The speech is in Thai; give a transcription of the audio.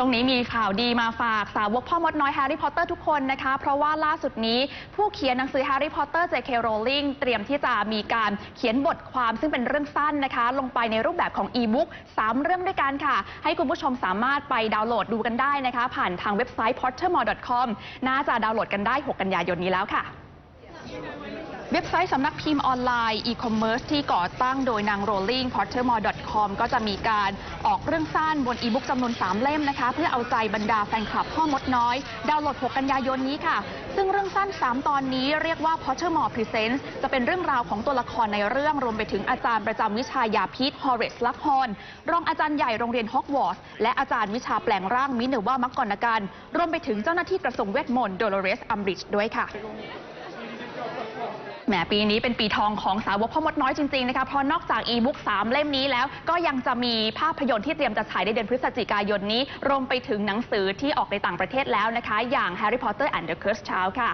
ช่วงนี้มีข่าวดีมาฝากสาวกพ่อมดน้อยแฮร์รี่พอตเตอร์ทุกคนนะคะ เพราะว่าล่าสุดนี้ผู้เขียนหนังสือแฮร์รี่พอตเตอร์ J.K. Rowling เตรียมที่จะมีการเขียนบทความซึ่งเป็นเรื่องสั้นนะคะ ลงไปในรูปแบบของอีบุ๊ก3เรื่องด้วยกันค่ะ ให้คุณผู้ชมสามารถไปดาวน์โหลดดูกันได้นะคะ ผ่านทางเว็บไซต์ pottermore.com น่าจะดาวน์โหลดกันได้ 6 กันยายนนี้แล้วค่ะ เว็บไซต์สำนักพิมพ์ออนไลน์อีคอมเมิร์ซที่ก่อตั้งโดยนางโรลลิง pottermore.com ก็จะมีการออกเรื่องสั้นบนอีบุ๊กจำนวน 3 เล่มนะคะ เพื่อเอาใจบรรดาแฟนคลับพ่อมดน้อย ดาวน์โหลด 6 กันยายนนี้ค่ะ ซึ่งเรื่องสั้น 3 ตอนนี้เรียกว่า Pottermore Presents จะเป็นเรื่องราวของตัวละครในเรื่องรวมไปถึงอาจารย์ประจำวิชายาพิษฮอร์เรสลักฮอนรองอาจารย์ใหญ่โรงเรียนฮอกวอตส์และอาจารย์วิชาแปลงร่างมิเนอร์ว่ามักกอนากันรวมไปถึงเจ้าหน้าที่กระทรวงเวทมนต์โดโลเรสอัมบริดจ์ด้วยค่ะ แหมปีนี้เป็นปีทองของสาวกพ่อมดน้อยจริงๆนะคะเพราะนอกจากอีบุ๊กสามเล่มนี้แล้ว ก็ยังจะมีภาพยนตร์ที่เตรียมจะฉายในเดือนพฤศจิกายนนี้ รวมไปถึงหนังสือที่ออกในต่างประเทศแล้วนะคะ อย่าง Harry Potter and the Cursed Child ค่ะ